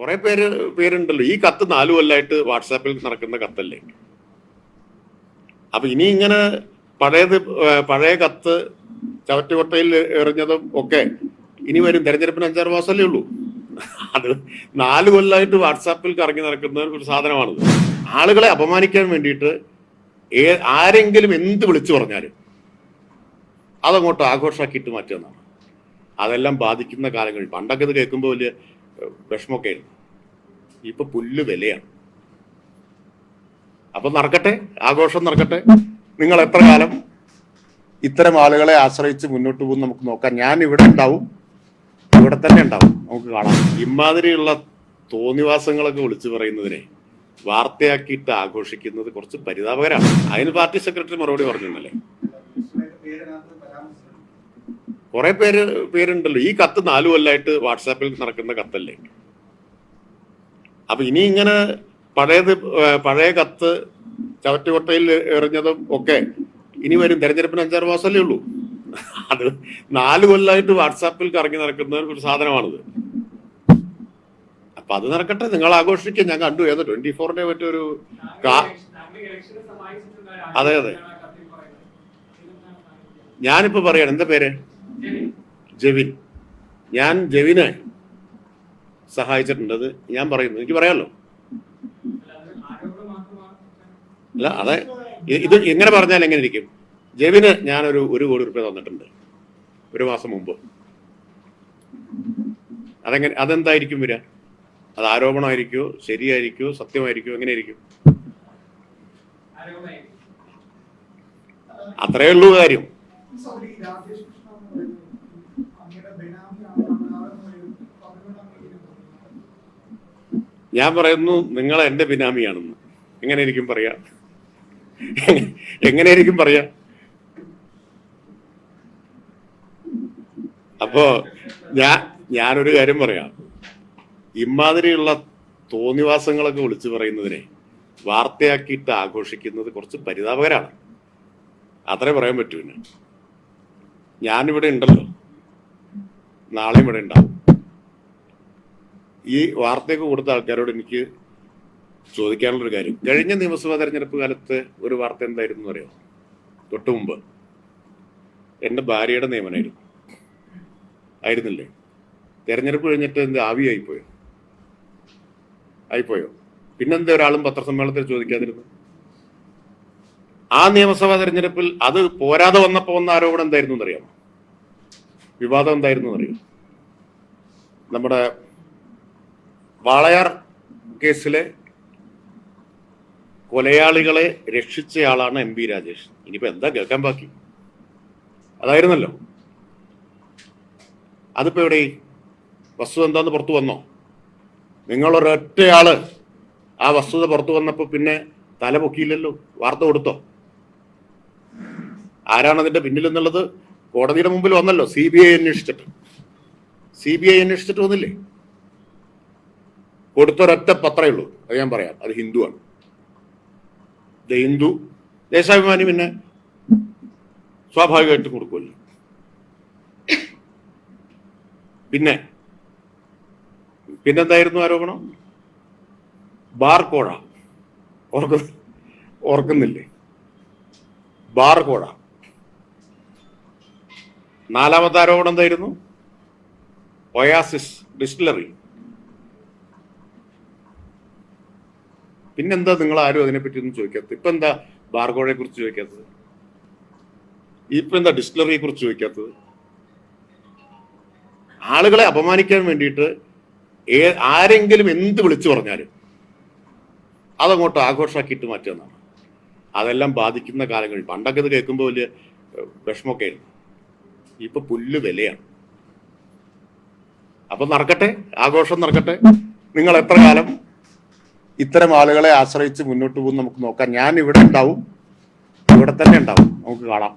കുറെ പേര് പേരുണ്ടല്ലോ. ഈ കത്ത് നാലു കൊല്ലായിട്ട് വാട്സാപ്പിൽ നടക്കുന്ന കത്തല്ലേ? അപ്പൊ ഇനി ഇങ്ങനെ പഴയത് പഴയ കത്ത് ചവറ്റുകൊട്ടയിൽ എറിഞ്ഞതും ഒക്കെ ഇനി വരും. തെരഞ്ഞെടുപ്പിന് അഞ്ചാറ് മാസമല്ലേ ഉള്ളൂ. അത് നാല് കൊല്ലായിട്ട് വാട്സാപ്പിൽ കറങ്ങി നടക്കുന്ന ഒരു സാധനമാണിത്. ആളുകളെ അപമാനിക്കാൻ വേണ്ടിയിട്ട് ഏ ആരെങ്കിലും എന്ത് വിളിച്ചു പറഞ്ഞാലും അതങ്ങോട്ട് ആഘോഷമാക്കിയിട്ട് മാറ്റുന്നതാണ് അതെല്ലാം ബാധിക്കുന്ന കാലങ്ങളിൽ. പണ്ടൊക്കെ ഇത് കേൾക്കുമ്പോൾ വലിയ വിഷമമൊക്കെ ആയിരുന്നു ഇപ്പൊ പുല്ല് വിലയാണ്. അപ്പൊ നടക്കട്ടെ ആഘോഷം നടക്കട്ടെ. നിങ്ങൾ എത്ര കാലം ഇത്തരം ആളുകളെ ആശ്രയിച്ച് മുന്നോട്ട് പോകും നമുക്ക് നോക്കാം. ഞാൻ ഇവിടെ ഉണ്ടാവും ഇവിടെ തന്നെ ഉണ്ടാവും. നമുക്ക് കാണാം. ഇമാതിരിയുള്ള തോന്നിവാസങ്ങളൊക്കെ വിളിച്ചു പറയുന്നതിനെ വാർത്തയാക്കിയിട്ട് ആഘോഷിക്കുന്നത് കുറച്ച് പരിതാപകരമാണ് അതിന് പാർട്ടി സെക്രട്ടറി മറുപടി പറഞ്ഞിരുന്നല്ലേ? കുറെ പേര് പേരുണ്ടല്ലോ. ഈ കത്ത് നാലു കൊല്ലായിട്ട് വാട്സാപ്പിൽ നടക്കുന്ന കത്തല്ലേ? അപ്പൊ ഇനി ഇങ്ങനെ പഴയത് പഴയ കത്ത് ചവറ്റുകൊട്ടയിൽ എറിഞ്ഞതും ഒക്കെ ഇനി വരും. തെരഞ്ഞെടുപ്പിന് അഞ്ചാറ് മാസമല്ലേ ഉള്ളൂ. അത് നാല് കൊല്ലായിട്ട് വാട്സാപ്പിൽ കറങ്ങി നടക്കുന്ന ഒരു സാധനമാണിത്. അപ്പൊ അത് നടക്കട്ടെ. നിങ്ങൾ ആഘോഷിക്കുക. ഞാൻ കണ്ടു. ഏതോ ട്വന്റി ഫോറിന്റെ മറ്റൊരു അതെ, അതെ. ഞാനിപ്പോ പറയാണ്. എന്താ പേര്? ജെവിൻ. ഞാൻ ജെവിനെ സഹായിച്ചിട്ടുണ്ടത് ഞാൻ പറയുന്നു. എനിക്ക് പറയാമല്ലോ അല്ല അതെ. ഇത് എങ്ങനെ പറഞ്ഞാൽ എങ്ങനെ ഇരിക്കും? ജെവിന് ഞാനൊരു ഒരു കോടി റുപ്യ തന്നിട്ടുണ്ട് ഒരു മാസം മുമ്പ്. അതെങ്ങനെ അതെന്തായിരിക്കും വരിക? അത് ആരോപണമായിരിക്കോ? ശരിയായിരിക്കോ? സത്യമായിരിക്കോ? എങ്ങനെയായിരിക്കും? അത്രയേ ഉള്ളൂ കാര്യം. ഞാൻ പറയുന്നു നിങ്ങൾ എന്റെ ബിനാമിയാണെന്ന്. എങ്ങനെ ഇരിക്കും പറയാ? എങ്ങനെ ഇരിക്കും പറയാ? അപ്പോ ഞാൻ ഞാനൊരു കാര്യം പറയാം. ഇമാതിരിയുള്ള തോന്നിവാസങ്ങളൊക്കെ വിളിച്ചു പറയുന്നതിനെ വാർത്തയാക്കിയിട്ട് ആഘോഷിക്കുന്നത് കുറച്ച് പരിതാപകരാണ്. അത്രേ പറയാൻ പറ്റൂ പിന്നെ ഞാനിവിടെ ഉണ്ടല്ലോ. നാളെയും ഇവിടെ ഉണ്ടാവും. ഈ വാർത്തയൊക്കെ കൊടുത്ത ആൾക്കാരോട് എനിക്ക് ചോദിക്കാനുള്ളൊരു കാര്യം. കഴിഞ്ഞ നിയമസഭാ തെരഞ്ഞെടുപ്പ് കാലത്ത് ഒരു വാർത്ത എന്തായിരുന്നു അറിയോ തൊട്ടു മുമ്പ്. എന്റെ ഭാര്യയുടെ നിയമനമായിരുന്നു ആയിരുന്നില്ലേ? തെരഞ്ഞെടുപ്പ് കഴിഞ്ഞിട്ട് എന്ത് ആവിയായിപ്പോയോ ആയിപ്പോയോ? പിന്നെന്താ ഒരാളും പത്രസമ്മേളനത്തിൽ ചോദിക്കാതിരുന്നു ആ നിയമസഭാ തെരഞ്ഞെടുപ്പിൽ അത് പോരാതെ വന്നപ്പോ വന്ന ആരോപണം എന്തായിരുന്നു എന്നറിയാമോ? വിവാദം എന്തായിരുന്നു എന്നറിയോ? നമ്മുടെ വാളയാർ കേസിലെ കൊലയാളികളെ രക്ഷിച്ചയാളാണ് എം പി രാജേഷ്. ഇനിയിപ്പോ എന്താ കേൾക്കാൻ ബാക്കി? അതായിരുന്നല്ലോ. അതിപ്പോ എവിടെ? വസ്തുത എന്താന്ന് പുറത്തു വന്നോ? നിങ്ങളൊരൊറ്റയാൾ ആ വസ്തുത പുറത്തു വന്നപ്പോ പിന്നെ തല പൊക്കിയില്ലല്ലോ? വാർത്ത കൊടുത്തോ? ആരാണ് അതിന്റെ പിന്നിലെന്നുള്ളത് കോടതിയുടെ മുമ്പിൽ വന്നല്ലോ. സി ബി ഐ അന്വേഷിച്ചിട്ട്. സി ബി ഐ അന്വേഷിച്ചിട്ട് വന്നില്ലേ? കൊടുത്തൊരൊറ്റ പത്രമേ ഉള്ളൂ. അത് ഞാൻ പറയാം. അത് ഹിന്ദുവാണ്. ദ ഹിന്ദു ദേശാഭിമാനി പിന്നെ സ്വാഭാവികമായിട്ടും കൊടുക്കുമല്ലോ. പിന്നെ പിന്നെന്തായിരുന്നു ആരോപണം? ബാർ കോഴ ഓർക്ക ഓർക്കുന്നില്ലേ? ബാർ കോഴ നാലാമത്തെ ആരോപണം എന്തായിരുന്നു? Oasis distillery. പിന്നെന്താ നിങ്ങൾ ആരും അതിനെപ്പറ്റി ഒന്നും ചോദിക്കാത്തത്? ഇപ്പൊ എന്താ ബാർഗോഴെ കുറിച്ച് ചോദിക്കാത്തത്? ഇപ്പൊ എന്താ ഡിസ്റ്റിലറിയെ കുറിച്ച് ചോദിക്കാത്തത്? ആളുകളെ അപമാനിക്കാൻ വേണ്ടിയിട്ട് ആരെങ്കിലും എന്ത് വിളിച്ചു പറഞ്ഞാലും അതങ്ങോട്ട് ആഘോഷമാക്കിയിട്ട് മാറ്റുന്നതാണ് അതെല്ലാം ബാധിക്കുന്ന കാലങ്ങൾ പണ്ടൊക്കെ ഇത് കേൾക്കുമ്പോൾ വലിയ വിഷമമൊക്കെ ആയിരുന്നു. ഇപ്പൊ പുല്ല് വിലയാണ്. അപ്പൊ നടക്കട്ടെ? ആഘോഷം നടക്കട്ടെ? നിങ്ങൾ എത്ര കാലം ഇത്തരം ആളുകളെ ആശ്രയിച്ച് മുന്നോട്ട് പോകും നമുക്ക് നോക്കാം. ഞാൻ ഇവിടെ ഉണ്ടാവും. ഇവിടെ തന്നെ ഉണ്ടാവും. നമുക്ക് കാണാം.